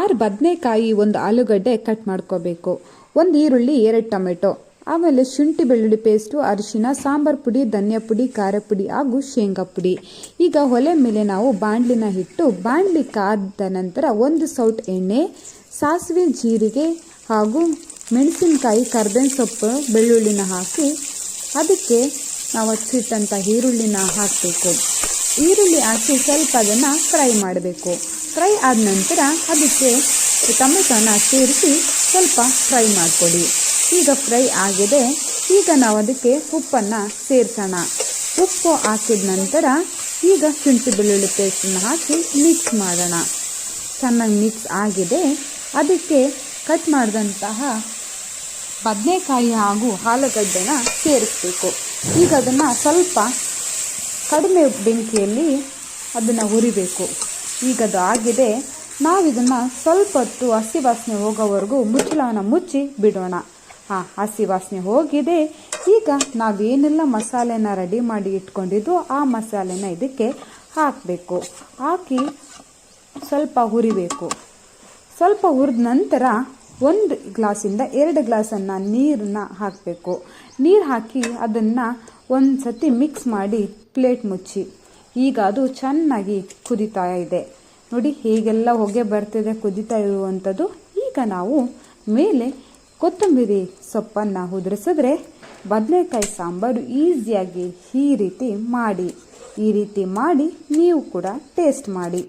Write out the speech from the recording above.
ಆರು ಬದನೆಕಾಯಿ ಒಂದು ಆಲೂಗಡ್ಡೆ ಕಟ್ ಮಾಡ್ಕೋಬೇಕು. ಒಂದು ಈರುಳ್ಳಿ, ಎರಡು ಟೊಮೆಟೊ. ಆಮೇಲೆ ಶುಂಠಿ ಬೆಳ್ಳುಳ್ಳಿ ಪೇಸ್ಟು, ಅರಿಶಿನ, ಸಾಂಬಾರ್ ಪುಡಿ, ಧನಿಯಾ ಪುಡಿ, ಖಾರ ಪುಡಿ ಹಾಗೂ ಶೇಂಗಾ ಪುಡಿ. ಈಗ ಒಲೆ ಮೇಲೆ ನಾವು ಬಾಣಲಿನ ಇಟ್ಟು ಬಾಣಲಿ ಕಾದ ನಂತರ ಒಂದು ಸೌಟ್ ಎಣ್ಣೆ, ಸಾಸಿವೆ ಜೀರಿಗೆ ಹಾಗೂ ಮೆಣಸಿನಕಾಯಿ ಕರ್ಬೇವಿನ ಸೊಪ್ಪು, ಬೆಳ್ಳುಳ್ಳಿನ ಹಾಕಿ, ಅದಕ್ಕೆ ನಾವು ಹಚ್ಚಿಟ್ಟಂಥ ಈರುಳ್ಳಿನ ಹಾಕಬೇಕು. ಈರುಳ್ಳಿ ಹಾಕಿ ಸ್ವಲ್ಪ ಅದನ್ನು ಫ್ರೈ ಮಾಡಬೇಕು. ಫ್ರೈ ಆದ ನಂತರ ಅದಕ್ಕೆ ಟೊಮೆಟೊನ ಸೇರಿಸಿ ಸ್ವಲ್ಪ ಫ್ರೈ ಮಾಡಿಕೊಡಿ. ಈಗ ಫ್ರೈ ಆಗಿದೆ. ಈಗ ನಾವು ಅದಕ್ಕೆ ಉಪ್ಪನ್ನು ಸೇರಿಸೋಣ. ಉಪ್ಪು ಹಾಕಿದ ನಂತರ ಈಗ ಶುಂಠಿ ಬೆಳ್ಳುಳ್ಳಿ ಪೇಸ್ಟನ್ನು ಹಾಕಿ ಮಿಕ್ಸ್ ಮಾಡೋಣ. ಚೆನ್ನಾಗಿ ಮಿಕ್ಸ್ ಆಗಿದೆ. ಅದಕ್ಕೆ ಕಟ್ ಮಾಡಿದಂತಹ ಬದನೆಕಾಯಿ ಹಾಗೂ ಆಲೂಗಡ್ಡೆನ ಸೇರಿಸ್ಬೇಕು. ಈಗ ಅದನ್ನು ಸ್ವಲ್ಪ ಕಡಿಮೆ ಬೆಂಕಿಯಲ್ಲಿ ಅದನ್ನು ಹುರಿಬೇಕು. ಈಗ ಅದು ಆಗಿದೆ. ನಾವು ಇದನ್ನು ಸ್ವಲ್ಪ ಹೊತ್ತು ಹಸಿ ವಾಸನೆ ಹೋಗೋವರೆಗೂ ಮುಚ್ಚಳವನ್ನು ಮುಚ್ಚಿ ಬಿಡೋಣ. ಹಾಂ ಹಸಿ ವಾಸನೆ ಹೋಗಿದೆ. ಈಗ ನಾವೇನೆಲ್ಲ ಮಸಾಲೆನ ರೆಡಿ ಮಾಡಿ ಇಟ್ಕೊಂಡಿದ್ದು ಆ ಮಸಾಲೆನ ಇದಕ್ಕೆ ಹಾಕಬೇಕು. ಹಾಕಿ ಸ್ವಲ್ಪ ಹುರಿಬೇಕು. ಸ್ವಲ್ಪ ಹುರಿದ ನಂತರ ಒಂದು ಗ್ಲಾಸಿಂದ ಎರಡು ಗ್ಲಾಸನ್ನು ನೀರನ್ನ ಹಾಕಬೇಕು. ನೀರು ಹಾಕಿ ಅದನ್ನು ಒಂದು ಸತಿ ಮಿಕ್ಸ್ ಮಾಡಿ ಪ್ಲೇಟ್ ಮುಚ್ಚಿ. ಈಗ ಅದು ಚೆನ್ನಾಗಿ ಕುದಿತಾ ಇದೆ. ನೋಡಿ, ಹೀಗೆಲ್ಲ ಹೊಗೆ ಬರ್ತಿದೆ, ಕುದಿತಾ ಇರುವಂಥದ್ದು ಈಗ ನಾವು ಮೇಲೆ ಕೊತ್ತಂಬರಿ ಸೊಪ್ಪನ್ನು ಉದುರಿಸಿದ್ರೆ ಬದನೆಕಾಯಿ ಸಾಂಬಾರು ಈಸಿಯಾಗಿ ಈ ರೀತಿ ಮಾಡಿ. ಈ ರೀತಿ ಮಾಡಿ ನೀವು ಕೂಡ ಟೇಸ್ಟ್ ಮಾಡಿ.